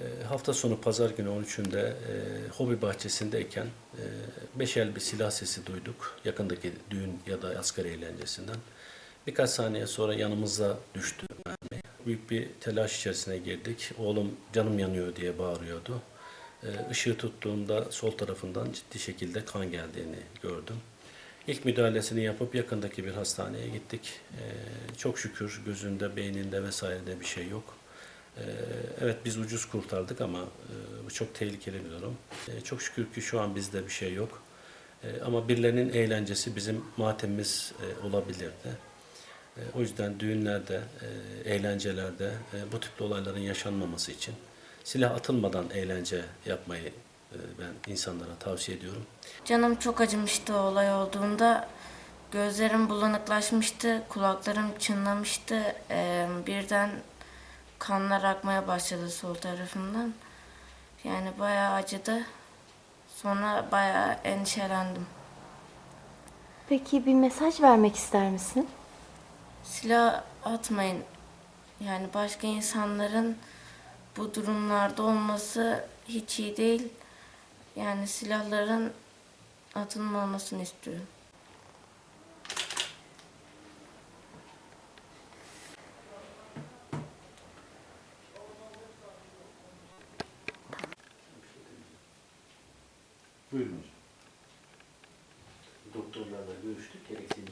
E, hafta sonu pazar günü 13'ünde e, hobi bahçesindeyken e, beş el bir silah sesi duyduk. Yakındaki düğün ya da asgari eğlencesinden. Birkaç saniye sonra yanımıza düştü. Büyük bir telaş içerisine girdik. Oğlum canım yanıyor diye bağırıyordu. E, ışığı tuttuğumda sol tarafından ciddi şekilde kan geldiğini gördüm. İlk müdahalesini yapıp yakındaki bir hastaneye gittik. E, çok şükür gözünde, beyninde vesairede bir şey yok. Ee, Evet biz ucuz kurtardık ama e, bu çok tehlikeli bir durum. E, Çok şükür ki şu an bizde bir şey yok. E, Ama birilerinin eğlencesi bizim matemimiz e, olabilirdi. O yüzden düğünlerde, e, eğlencelerde bu tip olayların yaşanmaması için silah atılmadan eğlence yapmayı ben insanlara tavsiye ediyorum. Canım çok acımıştı o olay olduğunda. Gözlerim bulanıklaşmıştı, kulaklarım çınlamıştı. Ee, birden kanlar akmaya başladı sol tarafımdan. Yani bayağı acıdı. Sonra bayağı endişelendim. Peki bir mesaj vermek ister misin? Silah atmayın. Yani başka insanların bu durumlarda olması hiç iyi değil. Yani silahların atılmamasını istiyorum. Buyurun hocam. Doktorlarla görüştük. Gerekli